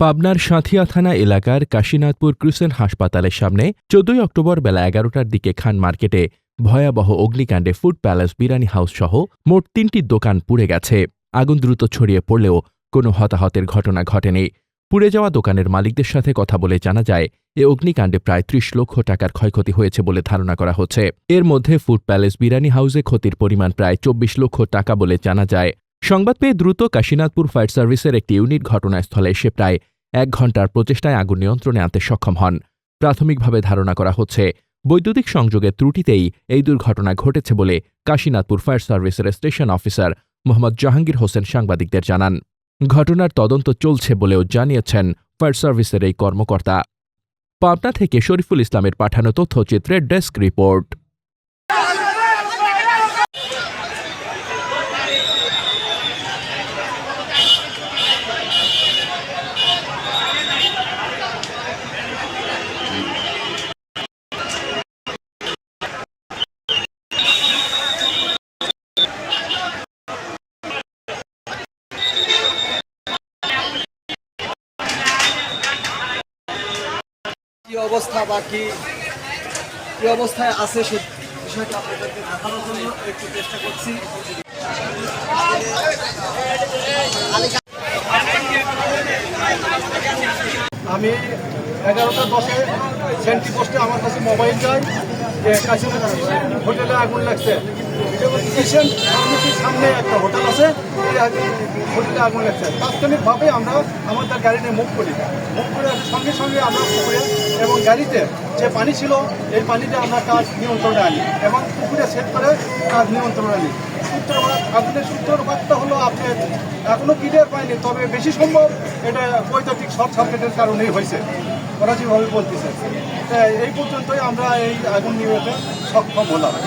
পাবনার সাঁথিয়া থানা এলাকার কাশীনাথপুর ক্রুসেন হাসপাতালের সামনে চোদ্দই অক্টোবর বেলা এগারোটার দিকে খান মার্কেটে ভয়াবহ অগ্নিকাণ্ডে ফুড প্যালেস বিরানি হাউস সহ মোট তিনটি দোকান পুড়ে গেছে। আগুন দ্রুত ছড়িয়ে পড়লেও কোনো হতাহতের ঘটনা ঘটেনি। পুড়ে যাওয়া দোকানের মালিকদের সাথে কথা বলে জানা যায়, এ অগ্নিকাণ্ডে প্রায় ত্রিশ লক্ষ টাকার ক্ষয়ক্ষতি হয়েছে বলে ধারণা করা হচ্ছে। এর মধ্যে ফুড প্যালেস বিরানি হাউসে ক্ষতির পরিমাণ প্রায় চব্বিশ লক্ষ টাকা বলে জানা যায়। সংবাদ পেয়ে দ্রুত কাশীনাথপুর ফায়ার সার্ভিসের একটি ইউনিট ঘটনাস্থলে এসে প্রায় এক ঘণ্টার প্রচেষ্টায় আগুন নিয়ন্ত্রণে আনতে সক্ষম হন। প্রাথমিকভাবে ধারণা করা হচ্ছে, বৈদ্যুতিক সংযোগের ত্রুটিতেই এই দুর্ঘটনা ঘটেছে বলে কাশীনাথপুর ফায়ার সার্ভিসের স্টেশন অফিসার মোহাম্মদ জাহাঙ্গীর হোসেন সাংবাদিকদের জানান। ঘটনার তদন্ত চলছে বলেও জানিয়েছেন ফায়ার সার্ভিসের এই কর্মকর্তা। পাবনা থেকে শরীফুল ইসলামের পাঠানো তথ্যচিত্রের ডেস্ক রিপোর্ট। কি অবস্থা বা কি অবস্থায় আছে সে বিষয়টা আপনাদেরকে দেখানোর জন্য একটু চেষ্টা করছি। আমি এগারোটা দশে সেন্ট্রি পোস্টে আমার কাছে মোবাইল যায় যে কাছাকাছি হোটেলে আগুন লাগছে। কিষেন ফার্মেসির সামনে একটা হোটেল আছে হোটেলে আগুন লাগছে। তাৎক্ষণিকভাবে আমরা আমাদের গাড়ি নিয়ে মুভ করি। মুভ করে সঙ্গে সঙ্গে আমরা পুকুরে এবং গাড়িতে যে পানি ছিল, এই পানিতে আমরা কাজ নিয়ন্ত্রণে আনি এবং পুকুরে সেট করে কাজ নিয়ন্ত্রণে আনি। সূত্রপাত আগুনের সূত্রপাতটা হলো, আপনি এখনও ক্লিয়ার পাইনি, তবে বেশি সম্ভব এটা বৈদ্যুতিক শর্ট সার্কিটের কারণেই হয়েছে। ওরা যেভাবে বলতেছে। এই পর্যন্তই আমরা এই আগুন নিয়ন্ত্রণে সক্ষম হলাম।